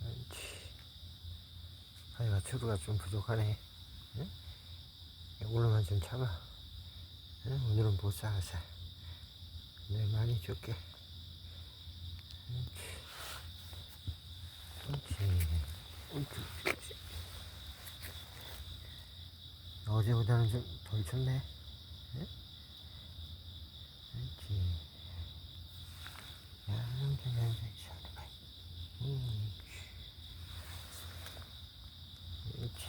그렇지. 아이가 추루가 좀 부족하네. 응? 오늘만 좀 참아. 응? 오늘은 못 사가서. 내일 많이 줄게. 어제보다는 좀덜 쳤네. 응?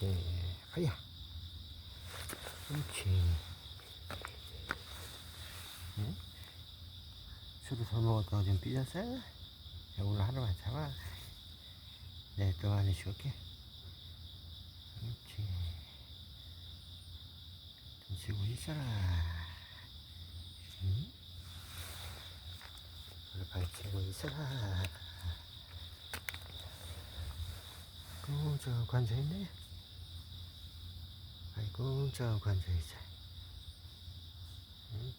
그렇지. 하야. 그렇지. 응? 술을 덜 먹었다고 좀 삐졌어? 야, 오늘 하루만 참아. 내일 또 많이 줄게. 그렇지. 좀 쉬고 있어라. 응? 오늘 밝히고 있어라. 꽁쩍 앉아있네. 아이고, 앉아있어. 그렇지.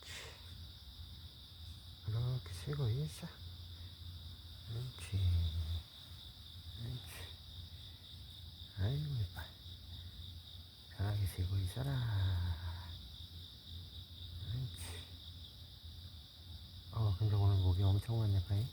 그렇게 쉬고 있어. 그렇지. 그렇지. 아이고, 이뻐. 편하게 쉬고 있어라. 그렇지. 어, 근데 오늘 목이 엄청 많네, 파이.